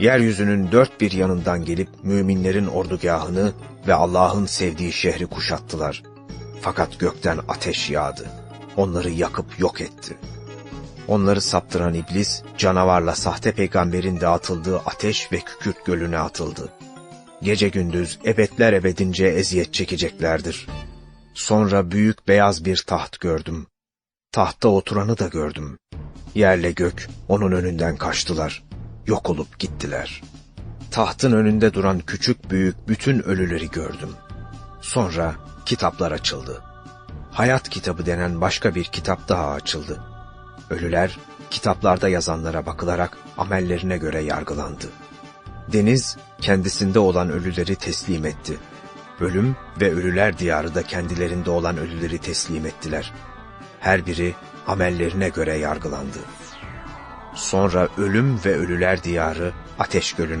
Yeryüzünün dört bir yanından gelip müminlerin ordugahını ve Allah'ın sevdiği şehri kuşattılar. Fakat gökten ateş yağdı. Onları yakıp yok etti. Onları saptıran iblis, canavarla sahte peygamberin dağıtıldığı ateş ve kükürt gölüne atıldı. Gece gündüz ebedler ebedince eziyet çekeceklerdir. Sonra büyük beyaz bir taht gördüm. Tahtta oturanı da gördüm. Yerle gök onun önünden kaçtılar. Yok olup gittiler. Tahtın önünde duran küçük büyük bütün ölüleri gördüm. Sonra kitaplar açıldı. Hayat kitabı denen başka bir kitap daha açıldı. Ölüler kitaplarda yazanlara bakılarak amellerine göre yargılandı. Deniz kendisinde olan ölüleri teslim etti. Ölüm ve ölüler diyarı da kendilerinde olan ölüleri teslim ettiler. Her biri amellerine göre yargılandı. Sonra ölüm ve ölüler diyarı ateş gölüne